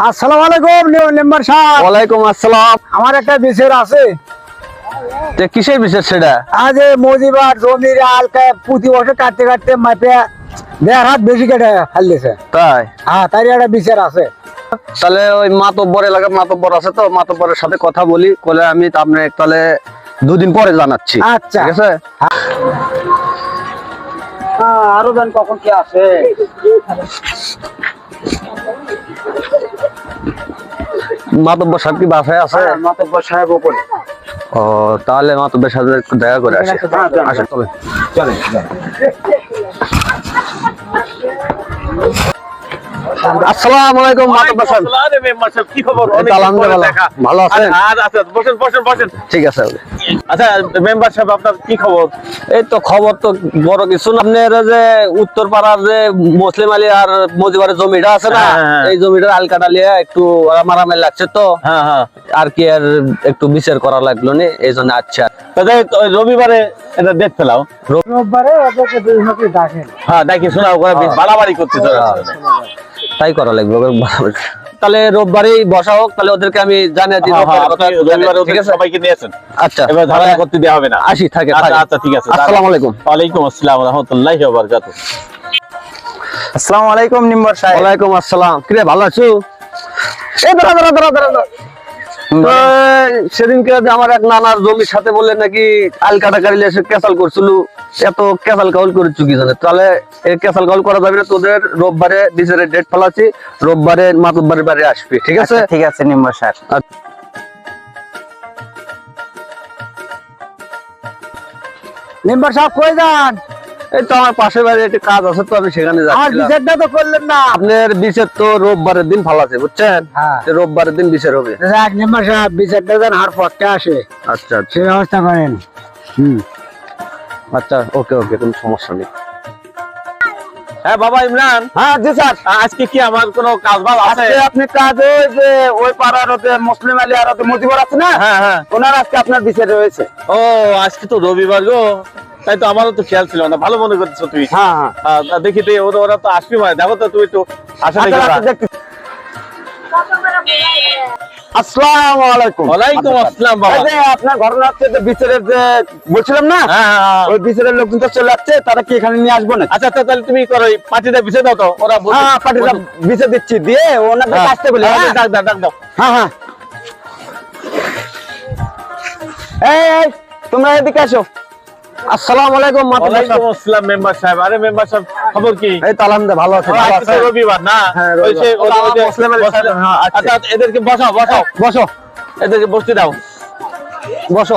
আসসালামু আলাইকুম মেম্বার সাহেব। ওয়ালাইকুম আসসালাম। আমার একটা বিষয় আছে। তে কিসের সেটা? আজ এই মজিবার জমির আলকা প্রতি বছর কাটতে কাটতে মাপে দেড় হাত বেশি কেটে ফেলতেছে। তাই? হ্যাঁ তারই একটা বিচার আছে। তাহলে ওই মাতব্বর এলাকার মাতব্বর আছে তো? মাতব্বরের সাথে কথা বলি বলে আমি তাহলে দুদিন পরে জানাচ্ছি। আচ্ছা। ঠিক আছে? হ্যাঁ, আরও দেন কখন কি আছে। মাতব্বর সাহেব কি বাসায় আছে? মাতব্বর সাহেব ওপরে ও তাহলে মাতব্বর সাহেব দেখা করে আসে। আসে যান। আসেন আসসালামু আলাইকুম কি খবর? আলহামদুলিল্লাহ। ভালো আছেন? আচ্ছা বসেন বসেন বসেন। ঠিক আছে। আচ্ছা মেম্বার সাহেব আপনার কি খবর? এই তো খবর তো বড় কিছু না। আপনার যে উত্তর পাড়ার যে মুসলিম আলী আর মজিবারের জমিটা আছে না হ্যাঁ, হ্যাঁ। এই জমিটার আলকাটা লিয়ে একটু মারামারি লাগছে তো। হ্যাঁ হ্যাঁ। আর কি আর একটু বিচার করা লাগল নি এই জন্য আচ্ছা। তাহলে রবিবারে এটা ডেট ফেলাও। রোববারে ডাকেন। হ্যাঁ দেখি শোনা ওরা বাড়াবাড়ি করতে তাই করা লাগবে তাহলে রোববারই বসা হোক তাহলে ওদেরকে আমি জানিয়ে দিই ঠিক আছে? সবাইকে নিয়েছেন আচ্ছা এবার করতে দেওয়া হবে না। আসি থাকে আচ্ছা আচ্ছা ঠিক আছে আসসালামু আলাইকুম। ওয়ালাইকুম আসসালাম রহমতুল্লাহি ওয়া বারাকাতুহু। আসসালামু আলাইকুম নিম্বর সাহেব। ওয়ালাইকুম আসসালাম। কিরে ভালো আছো? এই দাঁড়া দাঁড়া দাঁড়া দাঁড়া দাঁড়া। তো, সেদিনকে আমার এক নানার জমির সাথে বলে নাকি আল এসে ক্যাসাল করছিল এত ক্যাসাল কাউল করেছ কি জানে? তাহলে এই ক্যাসাল কাউল করা যাবে না তোদের রোববারে বিচারের ডেট ফেলাচ্ছি রোববারে মাতুব্বারের বাড়ি আসবি ঠিক আছে? ঠিক আছে নিম্বর সাহেব নিম্বর সাহেব কই যান? এই তো আমার পাশের বাড়ি একটা কাজ আছে তো আমি সেখানে আর বিচারটা তো করলেন না। আপনার বিচার তো রোববারের দিন ফালাছে বুঝছেন? হ্যাঁ। রোববারের দিন বিচার হবে। এক নিম্বর সাহেব বিচারটা যেন হার পথে আসে আচ্ছা আচ্ছা। সে ব্যবস্থা করেন। হুম। আচ্ছা ওকে ওকে কোনো সমস্যা নেই। হ্যাঁ বাবা ইমরান। হ্যাঁ জি স্যার। আজকে কি আমার কোনো কাজ বাজ আছে? আপনি কাজ ওই যে ওই পাড়ার মুসলিম আলী আর মজিবর আছে না? হ্যাঁ হ্যাঁ। ওনার আজকে আপনার বিচার রয়েছে। ও আজকে তো রবিবার গো। তাই তো আমারও তো খেয়াল ছিল না ভালো মনে করছ তুমি। হ্যাঁ হ্যাঁ। দেখি তো ওরা তো আসবি মানে দেখো তো তুমি একটু আসা দেখি আচ্ছা। আচ্ছা, দেখতে- আসসালামু আলাইকুম। ওয়ালাইকুম আসসালাম বাবা। এই যে আপনার ঘটনা হচ্ছে যে বিচারের যে বলছিলাম না হ্যাঁ। ওই বিচারের লোকজন তো চলে যাচ্ছে তারা কি এখানে নিয়ে আসব না আচ্ছা আচ্ছা, তাহলে তুমি করো দাও তো ওরা হ্যাঁ বসে- দিচ্ছি দিয়ে ওনাকে আসতে বলি হ্যাঁ, হ্যাঁ? ডাক দাও ডাক দাও। হ্যাঁ হ্যাঁ। এই এই তোমরা এদিকে আসো। আসসালামু আলাইকুম ওয়ালাইকুম আসসালাম মেম্বার সাহেব। আরে মেম্বার সাহেব খবর কি? এই তো আলহামদুলিল্লাহ ভালো আছে ভালো আছে রবিবার না? হ্যাঁ, ওই সাহেব, হ্যাঁ, আচ্ছা। আচ্ছা, এদেরকে বসাও বসাও। বসো। এদেরকে বসতে দাও। বসো।